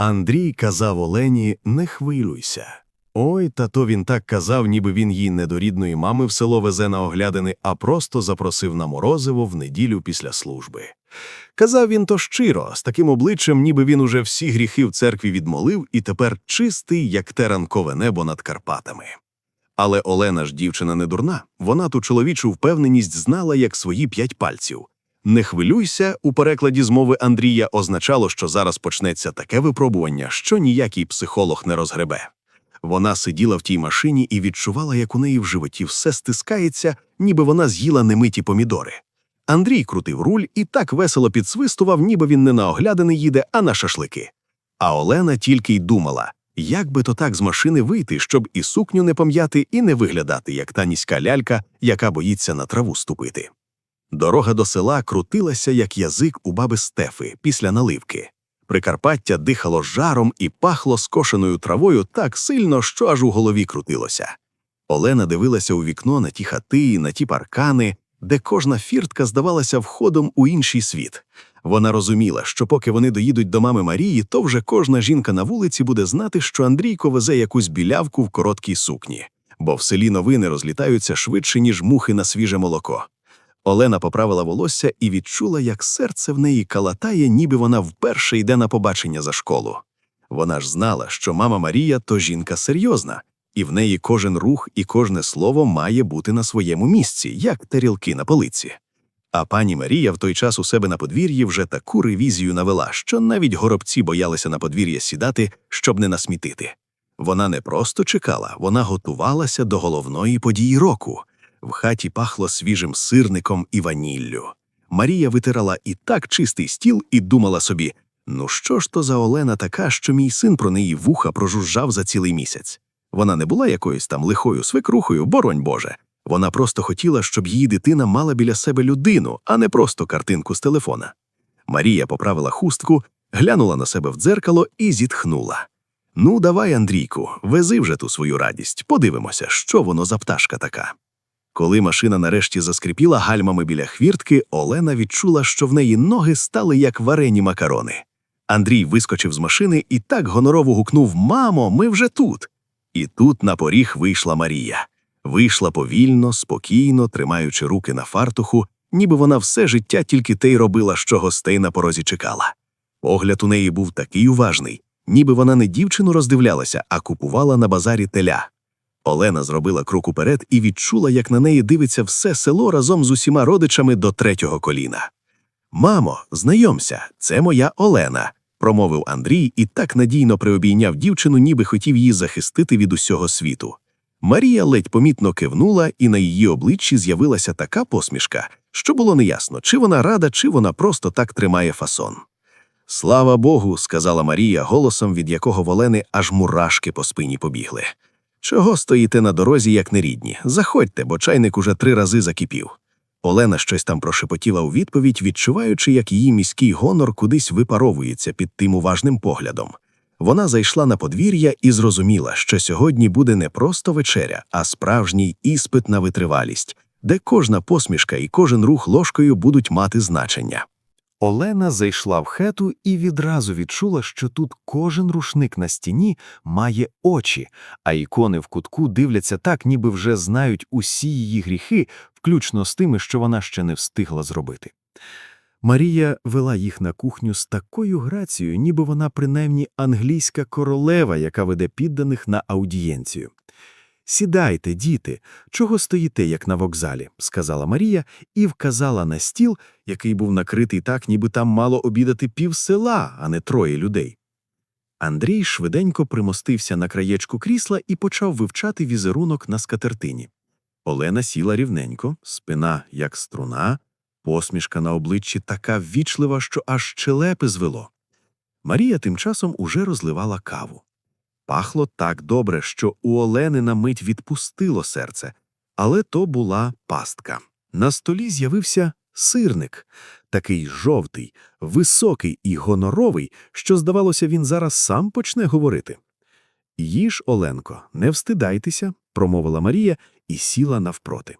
Андрій казав Олені не хвилюйся. Ой, та то він так казав, ніби він їй не до рідної мами в село везе на оглядини, а просто запросив на морозиво в неділю після служби. Казав він то щиро, з таким обличчям, ніби він уже всі гріхи в церкві відмолив і тепер чистий, як те ранкове небо над Карпатами. Але Олена ж дівчина не дурна, вона ту чоловічу впевненість знала як свої п'ять пальців. Не хвилюйся у перекладі з мови Андрія означало, що зараз почнеться таке випробування, що ніякий психолог не розгребе. Вона сиділа в тій машині і відчувала, як у неї в животі все стискається, ніби вона з'їла немиті помідори. Андрій крутив руль і так весело підсвистував, ніби він не на оглядини їде, а на шашлики. А Олена тільки й думала, як би то так з машини вийти, щоб і сукню не пом'яти, і не виглядати, як та низька лялька, яка боїться на траву ступити. Дорога до села крутилася, як язик у баби Стефи після наливки. Прикарпаття дихало жаром і пахло скошеною травою так сильно, що аж у голові крутилося. Олена дивилася у вікно на ті хати, на ті паркани, де кожна фіртка здавалася входом у інший світ. Вона розуміла, що поки вони доїдуть до мами Марії, то вже кожна жінка на вулиці буде знати, що Андрійко везе якусь білявку в короткій сукні, бо в селі новини розлітаються швидше, ніж мухи на свіже молоко. Олена поправила волосся і відчула, як серце в неї калатає, ніби вона вперше йде на побачення за школу. Вона ж знала, що мама Марія то жінка серйозна, і в неї кожен рух і кожне слово має бути на своєму місці, як тарілки на полиці. А пані Марія в той час у себе на подвір'ї вже таку ревізію навела, що навіть горобці боялися на подвір'я сідати, щоб не насмітити. Вона не просто чекала, вона готувалася до головної події року. В хаті пахло свіжим сирником і ваніллю. Марія витирала і так чистий стіл і думала собі: ну що ж то за Олена така, що мій син про неї вуха прожужжав за цілий місяць. Вона не була якоюсь там лихою свекрухою, боронь Боже. Вона просто хотіла, щоб її дитина мала біля себе людину, а не просто картинку з телефона. Марія поправила хустку, глянула на себе в дзеркало і зітхнула. Ну, давай, Андрійку, вези вже ту свою радість, подивимося, що воно за пташка така. Коли машина нарешті заскрипіла гальмами біля хвіртки, Олена відчула, що в неї ноги стали як варені макарони. Андрій вискочив з машини і так гонорово гукнув Мамо, ми вже тут. І тут на поріг вийшла Марія. Вийшла повільно, спокійно, тримаючи руки на фартуху, ніби вона все життя тільки те й робила, що гостей на порозі чекала. Погляд у неї був такий уважний, ніби вона не дівчину роздивлялася, а купувала на базарі теля. Олена зробила крок уперед і відчула, як на неї дивиться все село разом з усіма родичами до третього коліна. Мамо, знайомся, це моя Олена, промовив Андрій і так надійно приобійняв дівчину, ніби хотів її захистити від усього світу. Марія ледь помітно кивнула, і на її обличчі з'явилася така посмішка, що було неясно, чи вона рада, чи вона просто так тримає фасон. Слава Богу, сказала Марія голосом, від якого в Олени аж мурашки по спині побігли. Чого стоїте на дорозі, як нерідні? Заходьте, бо чайник уже три рази закипів. Олена щось там прошепотіла у відповідь, відчуваючи, як її міський гонор кудись випаровується під тим уважним поглядом. Вона зайшла на подвір'я і зрозуміла, що сьогодні буде не просто вечеря, а справжній іспит на витривалість, де кожна посмішка і кожен рух ложкою будуть мати значення. Олена зайшла в хету і відразу відчула, що тут кожен рушник на стіні має очі, а ікони в кутку дивляться так, ніби вже знають усі її гріхи, включно з тими, що вона ще не встигла зробити. Марія вела їх на кухню з такою грацією, ніби вона принаймні англійська королева, яка веде підданих на аудієнцію. Сідайте, діти, чого стоїте, як на вокзалі, сказала Марія і вказала на стіл, який був накритий так, ніби там мало обідати пів села, а не троє людей. Андрій швиденько примостився на краєчку крісла і почав вивчати візерунок на скатертині. Олена сіла рівненько, спина, як струна, посмішка на обличчі така ввічлива, що аж щелепи звело. Марія тим часом уже розливала каву. Пахло так добре, що у Олени на мить відпустило серце, але то була пастка. На столі з'явився сирник, такий жовтий, високий і гоноровий, що, здавалося, він зараз сам почне говорити. Їж, Оленко, не встидайтеся, промовила Марія і сіла навпроти.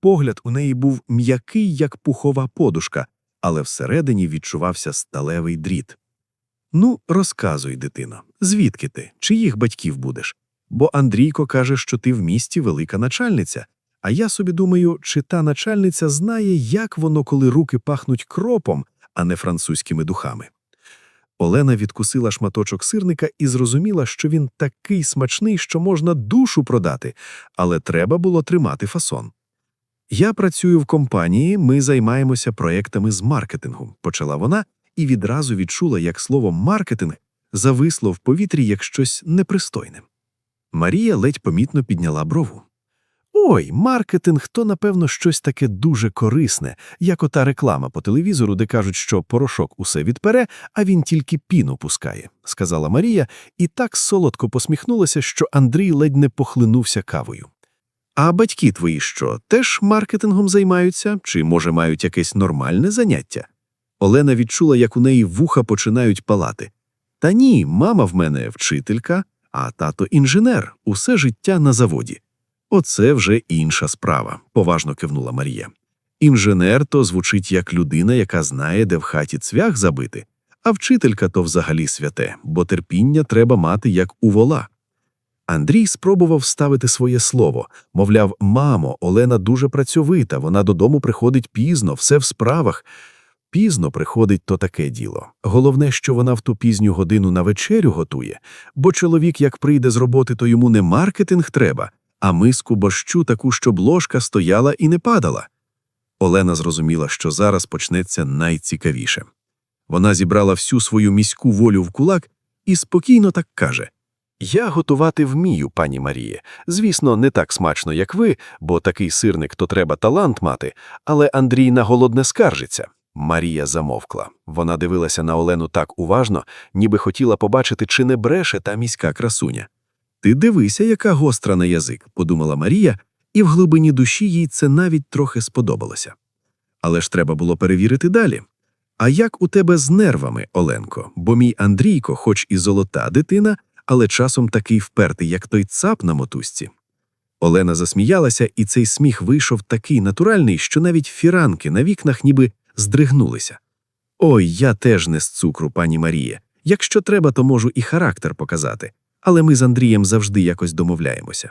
Погляд у неї був м'який, як пухова подушка, але всередині відчувався сталевий дріт. Ну, розказуй, дитино, звідки ти? Чиїх батьків будеш? Бо Андрійко каже, що ти в місті велика начальниця. А я собі думаю, чи та начальниця знає, як воно, коли руки пахнуть кропом, а не французькими духами. Олена відкусила шматочок сирника і зрозуміла, що він такий смачний, що можна душу продати, але треба було тримати фасон. Я працюю в компанії, ми займаємося проектами з маркетингу, почала вона і відразу відчула, як слово маркетинг зависло в повітрі як щось непристойне. Марія ледь помітно підняла брову. Ой, маркетинг то, напевно, щось таке дуже корисне, як ота реклама по телевізору, де кажуть, що порошок усе відпере, а він тільки піну пускає, сказала Марія, і так солодко посміхнулася, що Андрій ледь не похлинувся кавою. А батьки твої що, теж маркетингом займаються, чи, може, мають якесь нормальне заняття? Олена відчула, як у неї вуха починають палати. Та ні, мама в мене вчителька, а тато інженер, усе життя на заводі. Оце вже інша справа, поважно кивнула Марія. Інженер то звучить як людина, яка знає, де в хаті цвях забити, а вчителька то взагалі святе, бо терпіння треба мати як у вола. Андрій спробував ставити своє слово. Мовляв, мамо, Олена дуже працьовита, вона додому приходить пізно, все в справах. Пізно приходить то таке діло. Головне, що вона в ту пізню годину на вечерю готує, бо чоловік, як прийде з роботи, то йому не маркетинг треба, а миску борщу таку, щоб ложка стояла і не падала. Олена зрозуміла, що зараз почнеться найцікавіше. Вона зібрала всю свою міську волю в кулак і спокійно так каже. Я готувати вмію, пані Маріє. Звісно, не так смачно, як ви, бо такий сирник то треба талант мати, але Андрій на голодне скаржиться. Марія замовкла. Вона дивилася на Олену так уважно, ніби хотіла побачити, чи не бреше та міська красуня. Ти дивися, яка гостра на язик, подумала Марія, і в глибині душі їй це навіть трохи сподобалося. Але ж треба було перевірити далі. А як у тебе з нервами, Оленко? Бо мій Андрійко, хоч і золота дитина, але часом такий впертий, як той цап на мотузці. Олена засміялася, і цей сміх вийшов такий натуральний, що навіть фіранки на вікнах ніби здригнулися. Ой, я теж не з цукру, пані Маріє. Якщо треба, то можу і характер показати, але ми з Андрієм завжди якось домовляємося.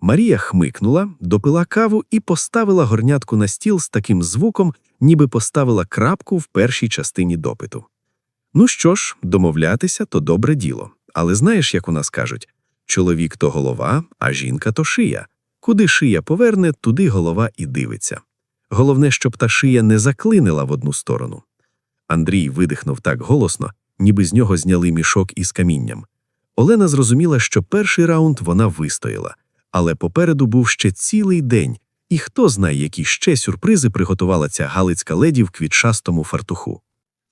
Марія хмикнула, допила каву і поставила горнятку на стіл з таким звуком, ніби поставила крапку в першій частині допиту. Ну що ж, домовлятися то добре діло. Але знаєш, як у нас кажуть чоловік то голова, а жінка то шия. Куди шия поверне, туди голова і дивиться. Головне, щоб та шия не заклинила в одну сторону. Андрій видихнув так голосно, ніби з нього зняли мішок із камінням. Олена зрозуміла, що перший раунд вона вистояла, але попереду був ще цілий день, і хто знає, які ще сюрпризи приготувала ця галицька леді в квітчастому фартуху.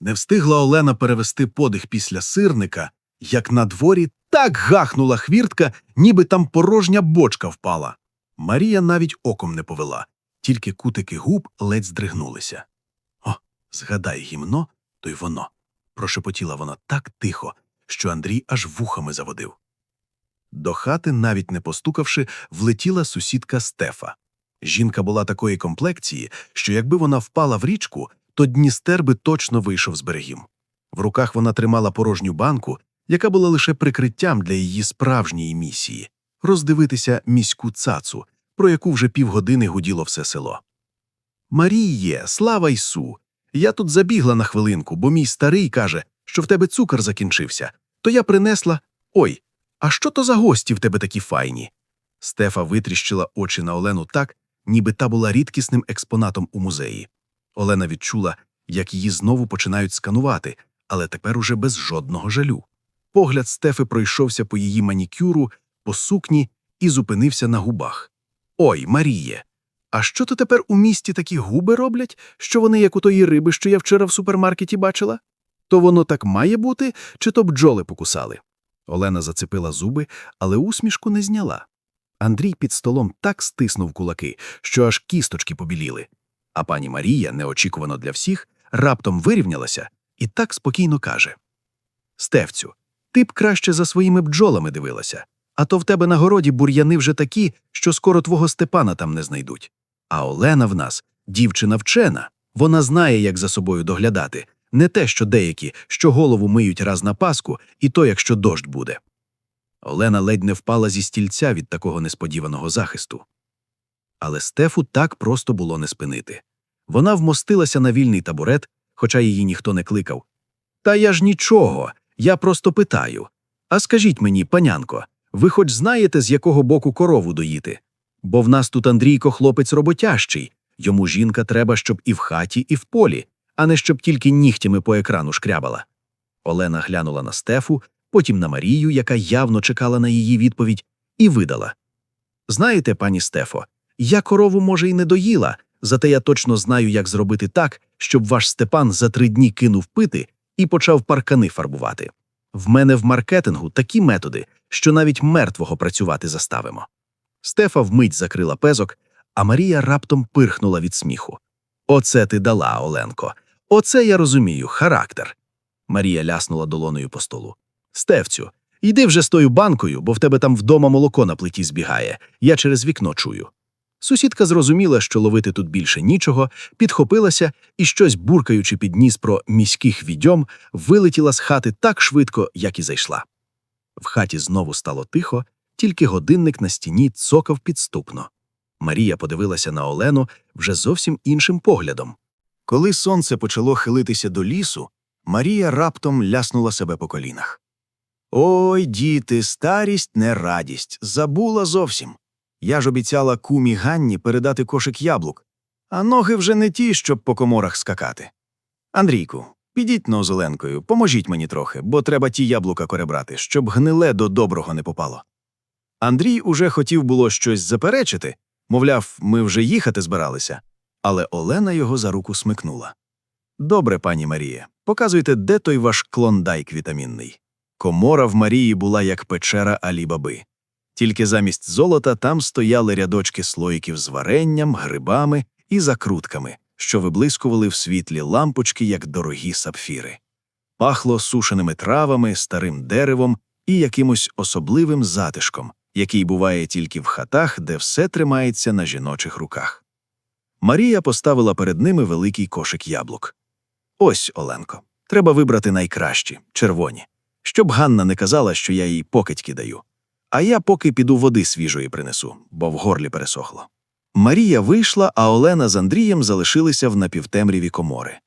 Не встигла Олена перевести подих після сирника, як на дворі так гахнула хвіртка, ніби там порожня бочка впала. Марія навіть оком не повела, тільки кутики губ ледь здригнулися. О, згадай гімно, то й воно. прошепотіла вона так тихо, що Андрій аж вухами заводив. До хати, навіть не постукавши, влетіла сусідка Стефа. Жінка була такої комплекції, що якби вона впала в річку, то Дністер би точно вийшов з берегів. В руках вона тримала порожню банку, яка була лише прикриттям для її справжньої місії роздивитися міську цацу, про яку вже півгодини гуділо все село. Маріє, слава Ісу! Я тут забігла на хвилинку, бо мій старий каже, що в тебе цукор закінчився. То я принесла. Ой, а що то за гості в тебе такі файні? Стефа витріщила очі на Олену так, ніби та була рідкісним експонатом у музеї. Олена відчула, як її знову починають сканувати, але тепер уже без жодного жалю. Погляд Стефи пройшовся по її манікюру, по сукні і зупинився на губах. Ой, Маріє, а що то тепер у місті такі губи роблять, що вони як у тої риби, що я вчора в супермаркеті бачила? То воно так має бути, чи то бджоли покусали? Олена зацепила зуби, але усмішку не зняла. Андрій під столом так стиснув кулаки, що аж кісточки побіліли. А пані Марія, неочікувано для всіх, раптом вирівнялася і так спокійно каже: Стевцю, ти б краще за своїми бджолами дивилася, а то в тебе на городі бур'яни вже такі, що скоро твого Степана там не знайдуть. А Олена в нас дівчина вчена, вона знає, як за собою доглядати. Не те, що деякі, що голову миють раз на паску, і то, якщо дощ буде. Олена ледь не впала зі стільця від такого несподіваного захисту. Але Стефу так просто було не спинити. Вона вмостилася на вільний табурет, хоча її ніхто не кликав. Та я ж нічого, я просто питаю. А скажіть мені, панянко, ви хоч знаєте, з якого боку корову доїти? Бо в нас тут Андрійко хлопець роботящий, йому жінка треба, щоб і в хаті, і в полі, а не щоб тільки нігтями по екрану шкрябала. Олена глянула на Стефу, потім на Марію, яка явно чекала на її відповідь, і видала. Знаєте, пані Стефо, я корову, може, і не доїла, зате я точно знаю, як зробити так, щоб ваш Степан за три дні кинув пити і почав паркани фарбувати. В мене в маркетингу такі методи, що навіть мертвого працювати заставимо. Стефа вмить закрила пезок, а Марія раптом пирхнула від сміху. Оце ти дала, Оленко. Оце я розумію, характер. Марія ляснула долоною по столу. Стефцю, йди вже з тою банкою, бо в тебе там вдома молоко на плиті збігає. Я через вікно чую. Сусідка зрозуміла, що ловити тут більше нічого, підхопилася і, щось буркаючи під ніс про міських відьом, вилетіла з хати так швидко, як і зайшла. В хаті знову стало тихо, тільки годинник на стіні цокав підступно. Марія подивилася на Олену вже зовсім іншим поглядом. Коли сонце почало хилитися до лісу, Марія раптом ляснула себе по колінах. Ой, діти, старість не радість, забула зовсім. Я ж обіцяла кумі Ганні передати кошик яблук, а ноги вже не ті, щоб по коморах скакати. Андрійку, підіть но з Оленкою, поможіть мені трохи, бо треба ті яблука коребрати, щоб гниле до доброго не попало. Андрій уже хотів було щось заперечити, мовляв, ми вже їхати збиралися, але Олена його за руку смикнула. Добре, пані Марія, показуйте, де той ваш клондайк вітамінний. Комора в Марії була як печера Алі-Баби. Тільки замість золота там стояли рядочки слоїків з варенням, грибами і закрутками, що виблискували в світлі лампочки, як дорогі сапфіри. Пахло сушеними травами, старим деревом і якимось особливим затишком, який буває тільки в хатах, де все тримається на жіночих руках. Марія поставила перед ними великий кошик яблук. Ось, Оленко, треба вибрати найкращі, червоні, щоб Ганна не казала, що я їй покидьки даю. А я поки піду води свіжої принесу, бо в горлі пересохло. Марія вийшла, а Олена з Андрієм залишилися в напівтемряві комори.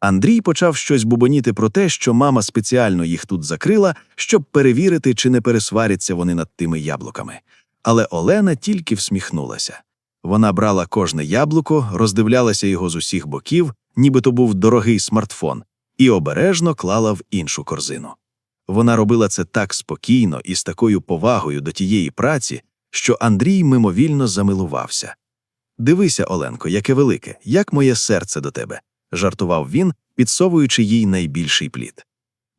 Андрій почав щось бубоніти про те, що мама спеціально їх тут закрила, щоб перевірити, чи не пересваряться вони над тими яблуками. Але Олена тільки всміхнулася. Вона брала кожне яблуко, роздивлялася його з усіх боків, ніби то був дорогий смартфон, і обережно клала в іншу корзину. Вона робила це так спокійно і з такою повагою до тієї праці, що Андрій мимовільно замилувався. Дивися, Оленко, яке велике, як моє серце до тебе, жартував він, підсовуючи їй найбільший плід.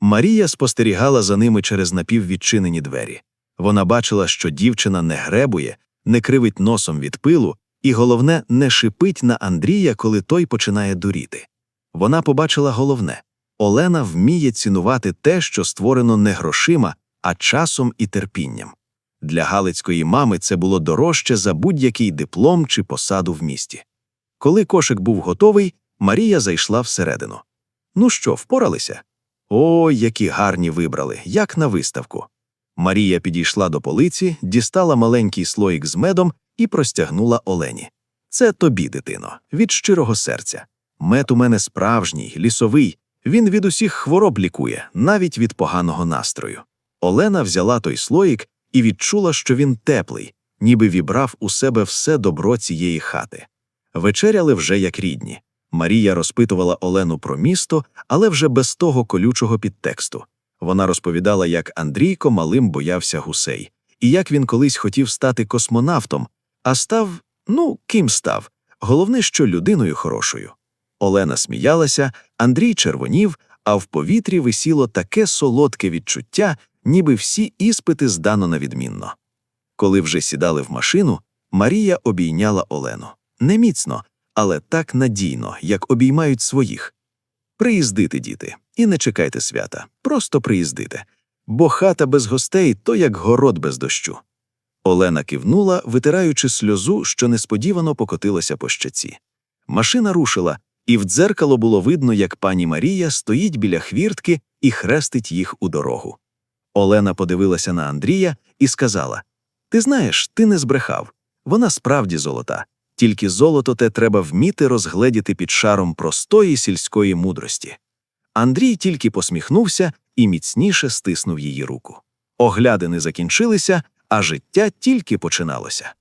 Марія спостерігала за ними через напіввідчинені двері. Вона бачила, що дівчина не гребує, не кривить носом від пилу, і, головне, не шипить на Андрія, коли той починає дуріти. Вона побачила головне Олена вміє цінувати те, що створено не грошима, а часом і терпінням. Для Галицької мами це було дорожче за будь-який диплом чи посаду в місті. Коли кошик був готовий, Марія зайшла всередину. Ну що, впоралися? Ой, які гарні вибрали, як на виставку. Марія підійшла до полиці, дістала маленький слоїк з медом і простягнула Олені. Це тобі, дитино, від щирого серця. Мед у мене справжній, лісовий. Він від усіх хвороб лікує, навіть від поганого настрою. Олена взяла той слоїк і відчула, що він теплий, ніби вібрав у себе все добро цієї хати. Вечеряли вже як рідні. Марія розпитувала Олену про місто, але вже без того колючого підтексту. Вона розповідала, як Андрійко малим боявся гусей, і як він колись хотів стати космонавтом, а став, ну, ким став, головне, що людиною хорошою. Олена сміялася, Андрій червонів, а в повітрі висіло таке солодке відчуття, ніби всі іспити здано на відмінно. Коли вже сідали в машину, Марія обійняла Олену. Не міцно, але так надійно, як обіймають своїх. Приїздити, діти, і не чекайте свята, просто приїздите. Бо хата без гостей то як город без дощу. Олена кивнула, витираючи сльозу, що несподівано покотилася по щаці. Машина рушила, і в дзеркало було видно, як пані Марія стоїть біля хвіртки і хрестить їх у дорогу. Олена подивилася на Андрія і сказала: Ти знаєш, ти не збрехав. Вона справді золота. Тільки золото те треба вміти розгледіти під шаром простої сільської мудрості. Андрій тільки посміхнувся і міцніше стиснув її руку. Оглядини закінчилися, а життя тільки починалося.